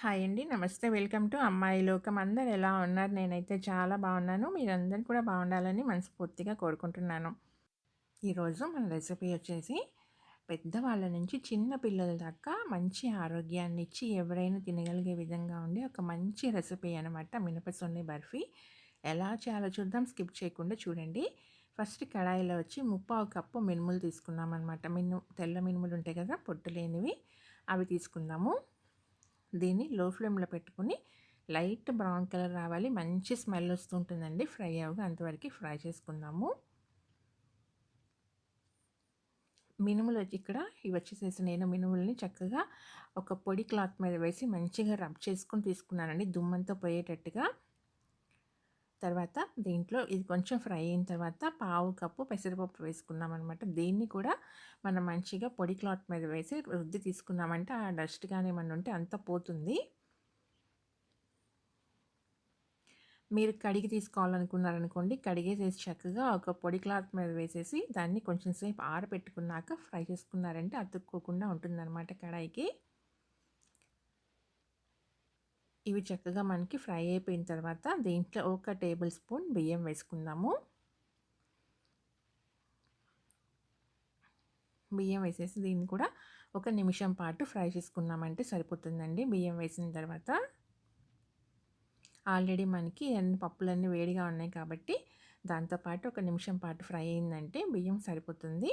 Hi అండి. నమస్తే. Welcome to అమ్మాయి లోకం. అందరు ఎలా ఉన్నారు? నేనైతే చాలా బాగున్నాను. మీరందరూ కూడా బాగుండాలని మనస్ఫూర్తిగా కోరుకుంటున్నాను. ఈరోజు మన రెసిపీ వచ్చేసి పెద్దవాళ్ళ నుంచి చిన్న పిల్లల దాకా మంచి ఆరోగ్యాన్ని ఇచ్చి ఎవరైనా తినగలిగే విధంగా ఉండే ఒక మంచి రెసిపీ అనమాట మినపసొన్ని బర్ఫీ. ఎలా చేయాలో చూద్దాం. స్కిప్ చేయకుండా చూడండి. ఫస్ట్ కడాయిలో వచ్చి ముప్పావు కప్పు మినుములు తీసుకున్నామనమాట. మిను తెల్ల మినుములు ఉంటాయి కదా! పొట్టు లేనివి అవి తీసుకుందాము. దీన్ని లో ఫ్లేమ్లో పెట్టుకుని లైట్ బ్రౌన్ కలర్ రావాలి. మంచి స్మెల్ వస్తుంటుందండి. ఫ్రై అవ్వగా అంతవరకు ఫ్రై చేసుకుందాము. మినుములు వచ్చి ఇక్కడ ఇవి వచ్చేసేసి నేను మినుములని చక్కగా ఒక పొడి క్లాత్ మీద వేసి మంచిగా రబ్ చేసుకుని తీసుకున్నానండి. దుమ్మంతో పోయేటట్టుగా. తర్వాత దీంట్లో ఇది కొంచెం ఫ్రై అయిన తర్వాత పావు కప్పు పెసరపప్పు వేసుకున్నాం అనమాట దీన్ని కూడా మనం మంచిగా పొడి క్లాత్ మీద వేసి రుద్ది తీసుకున్నామంటే ఆ డస్ట్ కానీ ఏమన్నా ఉంటే అంత పోతుంది. మీరు కడిగి తీసుకోవాలనుకున్నారనుకోండి కడిగేసేసి చక్కగా ఒక పొడి క్లాత్ మీద వేసేసి దాన్ని కొంచెం సేపు ఆరబెట్టుకున్నాక ఫ్రై చేసుకున్నారంటే అతుక్కోకుండా ఉంటుందన్నమాట కడాయికి. ఇవి చక్కగా మనకి ఫ్రై అయిపోయిన తర్వాత దీంట్లో ఒక టేబుల్ స్పూన్ బియ్యం వేసుకుందాము. బియ్యం వేసేసి దీన్ని కూడా ఒక నిమిషం పాటు ఫ్రై చేసుకున్నామంటే సరిపోతుందండి. బియ్యం వేసిన తర్వాత ఆల్రెడీ మనకి అన్ని పప్పులన్నీ వేడిగా ఉన్నాయి కాబట్టి దాంతోపాటు ఒక నిమిషం పాటు ఫ్రై అయిందంటే బియ్యం సరిపోతుంది.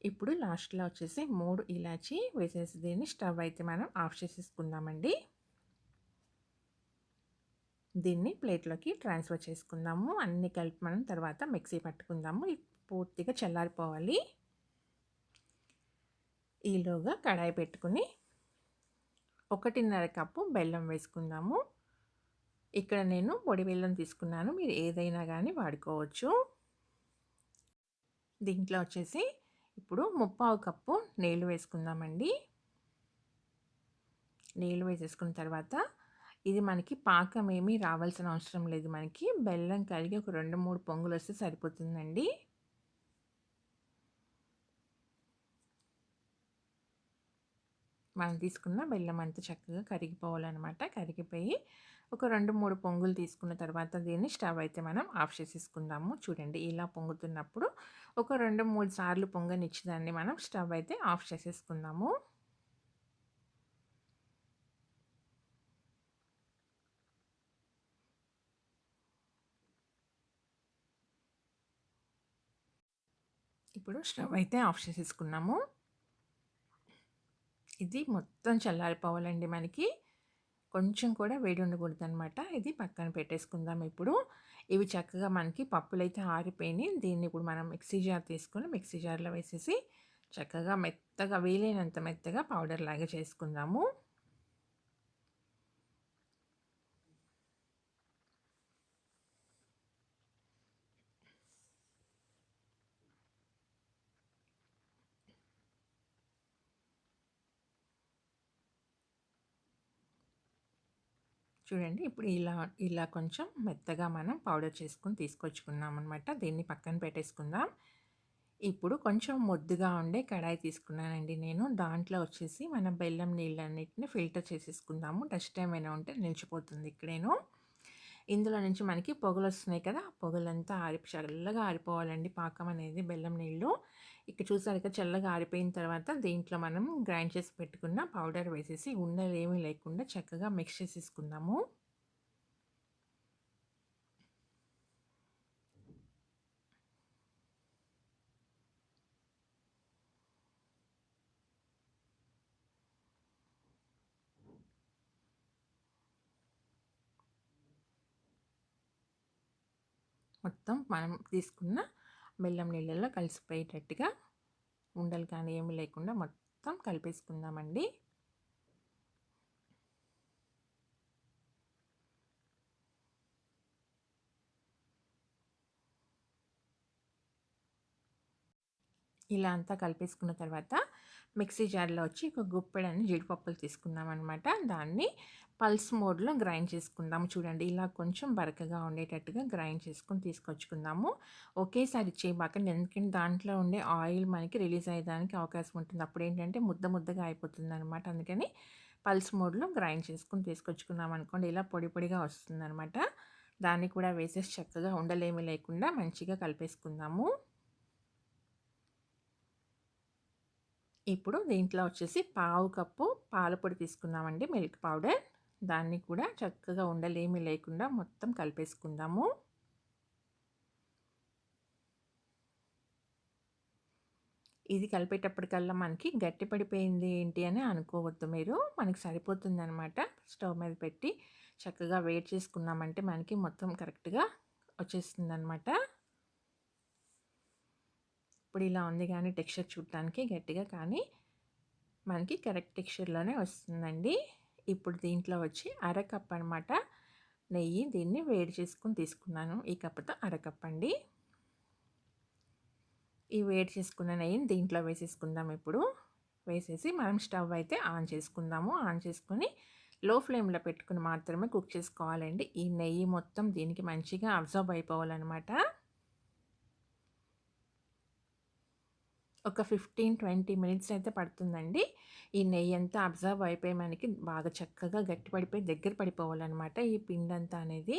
ఇప్పుడు లాస్ట్లో వచ్చేసి మూడు ఇలాచి వేసేసి దీన్ని స్టవ్ అయితే మనం ఆఫ్ చేసేసుకుందామండి. దీన్ని ప్లేట్లోకి ట్రాన్స్ఫర్ చేసుకుందాము. అన్ని కలిపి మనం తర్వాత మిక్సీ పట్టుకుందాము. పూర్తిగా చల్లారిపోవాలి. ఈలోగా కడాయి పెట్టుకుని ఒకటిన్నర కప్పు బెల్లం వేసుకుందాము. ఇక్కడ నేను పొడి బెల్లం తీసుకున్నాను. మీరు ఏదైనా కానీ వాడుకోవచ్చు. దీంట్లో వచ్చేసి ఇప్పుడు ముప్పావు కప్పు నీళ్ళు వేసుకుందామండి. నీళ్ళు వేసేసుకున్న తర్వాత ఇది మనకి పాకం ఏమీ రావాల్సిన అవసరం లేదు మనకి. బెల్లం కరిగి ఒక రెండు మూడు పొంగులు వస్తే సరిపోతుందండి. మనం తీసుకున్న బెల్లం అంతా చక్కగా కరిగిపోవాలన్నమాట. కరిగిపోయి ఒక రెండు మూడు పొంగులు తీసుకున్న తర్వాత దీన్ని స్టవ్ అయితే మనం ఆఫ్ చేసేసుకుందాము. చూడండి ఇలా పొంగుతున్నప్పుడు ఒక రెండు మూడు సార్లు పొంగనిచ్చేదాన్ని మనం స్టవ్ అయితే ఆఫ్ చేసేసుకుందాము. ఇప్పుడు స్టవ్ అయితే ఆఫ్ చేసేసుకున్నాము. ఇది మొత్తం చల్లారిపోవాలండి మనకి. కొంచెం కూడా వేడి ఉండకూడదు అనమాట ఇది పక్కన పెట్టేసుకుందాం ఇప్పుడు. ఇవి చక్కగా మనకి పప్పులు అయితే ఆరిపోయినాయి. దీన్ని ఇప్పుడు మనం మిక్సీ జార్ తీసుకొని మిక్సీ జార్లో వేసేసి చక్కగా మెత్తగా వీలైనంత మెత్తగా పౌడర్ లాగా చేసుకుందాము. చూడండి. ఇప్పుడు ఇలా ఇలా కొంచెం మెత్తగా మనం పౌడర్ చేసుకుని తీసుకొచ్చుకున్నాం అనమాట దీన్ని పక్కన పెట్టేసుకుందాం. ఇప్పుడు కొంచెం మొద్దుగా ఉండే కడాయి తీసుకున్నానండి నేను. దాంట్లో వచ్చేసి మన బెల్లం నీళ్ళన్నిటిని ఫిల్టర్ చేసేసుకుందాము. డస్ట్ ఏమైనా ఉంటే నిలిచిపోతుంది ఇక్కడేను. ఇందులో నుంచి మనకి పొగలు వస్తున్నాయి కదా. పొగలంతా ఆరి చల్లగా ఆరిపోవాలండి పాకం అనేది బెల్లం నీళ్ళు. ఇక్కడ చూసారు చల్లగా ఆరిపోయిన తర్వాత దీంట్లో మనం గ్రైండ్ చేసి పెట్టుకున్న పౌడర్ వేసేసి ఉండలు ఏమీ లేకుండా చక్కగా మిక్స్ చేసేసుకుందాము. మొత్తం మనం తీసుకున్న బెల్లం నీళ్ళల్లో కలిసిపోయేటట్టుగా ఉండలు కానీ ఏమి లేకుండా మొత్తం కలిపేసుకుందామండి. ఇలా అంతా కలిపేసుకున్న తర్వాత మిక్సీ జార్లో వచ్చి ఒక గుప్పెడని జీడిపప్పులు తీసుకుందాం అనమాట దాన్ని పల్స్ మోడ్లో గ్రైండ్ చేసుకుందాము. చూడండి ఇలా కొంచెం బరకగా ఉండేటట్టుగా గ్రైండ్ చేసుకుని తీసుకొచ్చుకుందాము. ఒకేసారి చేయబాకండి. ఎందుకంటే దాంట్లో ఉండే ఆయిల్ మనకి రిలీజ్ అయ్యేదానికి అవకాశం ఉంటుంది. అప్పుడు ఏంటంటే ముద్ద ముద్దగా అయిపోతుంది అనమాట అందుకని పల్స్ మోడ్లో గ్రైండ్ చేసుకుని తీసుకొచ్చుకున్నాం అనుకోండి ఇలా పొడి పొడిగా వస్తుందనమాట దాన్ని కూడా వేసేసి చక్కగా ఉండలేమి లేకుండా మంచిగా కలిపేసుకుందాము. ఇప్పుడు దీంట్లో వచ్చేసి పావు కప్పు పాల పొడి తీసుకున్నామండి మిల్క్ పౌడర్. దాన్ని కూడా చక్కగా ఉండలేమి లేకుండా మొత్తం కలిపేసుకుందాము. ఇది కలిపేటప్పటికల్లా మనకి గట్టి పడిపోయింది ఏంటి అని అనుకోవద్దు మీరు. మనకి సరిపోతుంది అనమాట స్టవ్ మీద పెట్టి చక్కగా వెయిట్ చేసుకున్నామంటే మనకి మొత్తం కరెక్ట్గా వచ్చేస్తుంది అనమాట ఇప్పుడు ఇలా ఉంది కానీ టెక్స్చర్ చూడటానికి గట్టిగా కానీ మనకి కరెక్ట్ టెక్స్చర్లోనే వస్తుందండి. ఇప్పుడు దీంట్లో వచ్చి అరకప్ అనమాట నెయ్యి దీన్ని వేడి చేసుకుని తీసుకున్నాను. ఈ కప్పుతో అరకప్ అండి. ఈ వేడి చేసుకున్న నెయ్యిని దీంట్లో వేసేసుకుందాం ఇప్పుడు. వేసేసి మనం స్టవ్ అయితే ఆన్ చేసుకుందాము. ఆన్ చేసుకొని లో ఫ్లేమ్లో పెట్టుకుని మాత్రమే కుక్ చేసుకోవాలండి. ఈ నెయ్యి మొత్తం దీనికి మంచిగా అబ్జర్వ్ అయిపోవాలన్నమాట. ఒక ఫిఫ్టీన్ ట్వంటీ మినిట్స్ అయితే పడుతుందండి. ఈ నెయ్యి అంతా అబ్జర్వ్ అయిపోయి మనకి బాగా చక్కగా గట్టి పడిపోయి దగ్గర పడిపోవాలన్నమాట ఈ పిండి అంతా అనేది.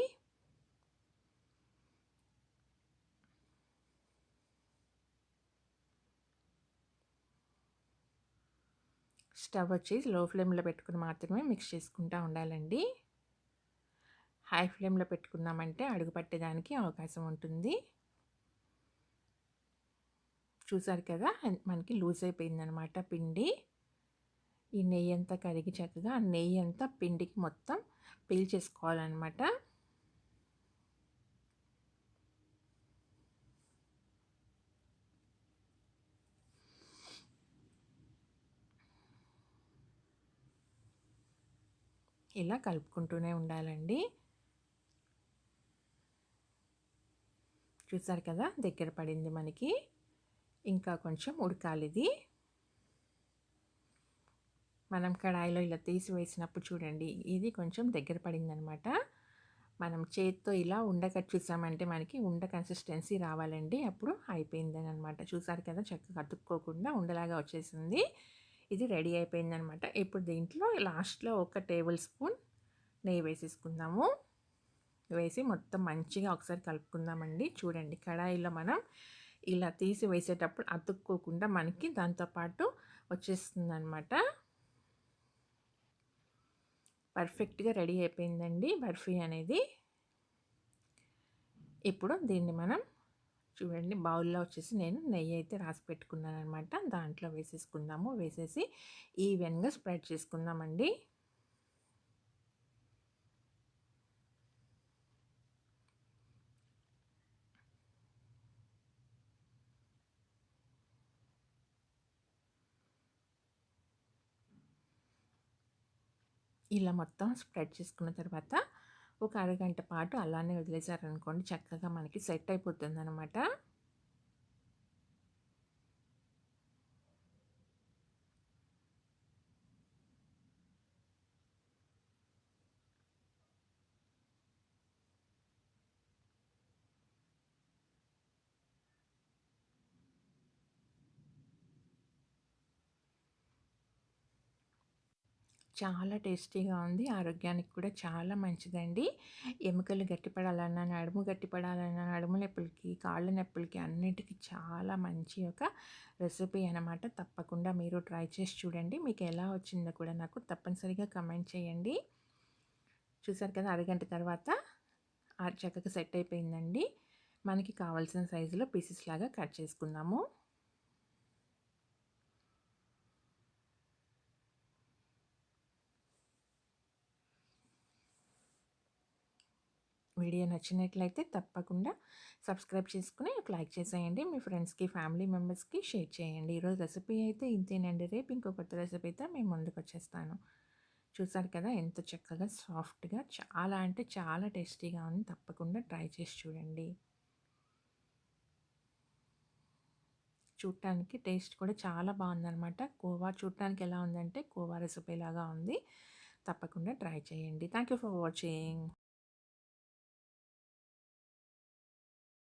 స్టవ్ వచ్చి లో ఫ్లేమ్లో పెట్టుకుని మాత్రమే మిక్స్ చేసుకుంటూ ఉండాలండి. హై ఫ్లేమ్లో పెట్టుకున్నామంటే అడుగు పట్టేదానికి అవకాశం ఉంటుంది. చూసారు కదా మనకి లూజ్ అయిపోయిందనమాట పిండి. ఈ నెయ్యి అంతా కరిగి చక్కగా ఆ నెయ్యి అంతా పిండికి మొత్తం పీల్చేసుకోవాలన్నమాట ఇలా కలుపుకుంటూనే ఉండాలండి. చూసారు కదా దగ్గర పడింది మనకి. ఇంకా కొంచెం ఉడకాలి ఇది మనం కడాయిలో ఇలా తీసి వేసినప్పుడు చూడండి ఇది కొంచెం దగ్గర పడిందనమాట. మనం చేత్తో ఇలా ఉండకట్ చూసామంటే మనకి ఉండ కన్సిస్టెన్సీ రావాలండి. అప్పుడు అయిపోయిందని అనమాట చూసారు కదా చక్కగా అతుక్కోకుండా ఉండలాగా వచ్చేసింది. ఇది రెడీ అయిపోయిందనమాట. ఇప్పుడు దీంట్లో లాస్ట్లో ఒక టేబుల్ స్పూన్ నెయ్యి వేసేసుకుందాము. వేసి మొత్తం మంచిగా ఒకసారి కలుపుకుందామండి. చూడండి కడాయిలో మనం ఇలా తీసి వేసేటప్పుడు అతుక్కోకుండా మనకి దాంతోపాటు వచ్చేస్తుంది అనమాట పర్ఫెక్ట్గా రెడీ అయిపోయిందండి బర్ఫీ అనేది. ఇప్పుడు దీన్ని మనం చూడండి బౌల్లో వచ్చేసి నేను నెయ్యి అయితే రాసి పెట్టుకున్నాను అనమాట దాంట్లో వేసేసుకుందాము. వేసేసి ఈవెన్గా స్ప్రెడ్ చేసుకుందామండి. ఇలా మొత్తం స్ప్రెడ్ చేసుకున్న తర్వాత ఒక అరగంట పాటు అలానే వదిలేసారనుకోండి చక్కగా మనకి సెట్ అయిపోతుంది అనమాట చాలా టేస్టీగా ఉంది. ఆరోగ్యానికి కూడా చాలా మంచిదండి. ఎముకలు గట్టిపడాలన్నా నడుము గట్టిపడాలన్నా నడుము నొప్పులకి కాళ్ళ నొప్పులకి అన్నిటికీ చాలా మంచి ఒక రెసిపీ అనమాట తప్పకుండా మీరు ట్రై చేసి చూడండి. మీకు ఎలా వచ్చిందో కూడా నాకు తప్పనిసరిగా కమెంట్ చేయండి. చూసారు కదా అరగంట తర్వాత చక్కగా సెట్ అయిపోయిందండి. మనకి కావాల్సిన సైజులో పీసెస్ లాగా కట్ చేసుకుందాము. వీడియో నచ్చినట్లయితే తప్పకుండా సబ్స్క్రైబ్ చేసుకుని ఒక లైక్ చేసేయండి. మీ ఫ్రెండ్స్కి ఫ్యామిలీ మెంబర్స్కి షేర్ చేయండి. ఈరోజు రెసిపీ అయితే ఇంతేనండి. రేపు ఇంకో కొత్త రెసిపీతో మేము ముందుకు వచ్చేస్తాను. చూసారు కదా ఎంత చక్కగా సాఫ్ట్గా చాలా అంటే చాలా టేస్టీగా ఉంది. తప్పకుండా ట్రై చేసి చూడండి. చూడటానికి టేస్ట్ కూడా చాలా బాగుందనమాట కోవా చూడటానికి ఎలా ఉందంటే కోవా రెసిపీ లాగా ఉంది. తప్పకుండా ట్రై చేయండి. Thank you for watching.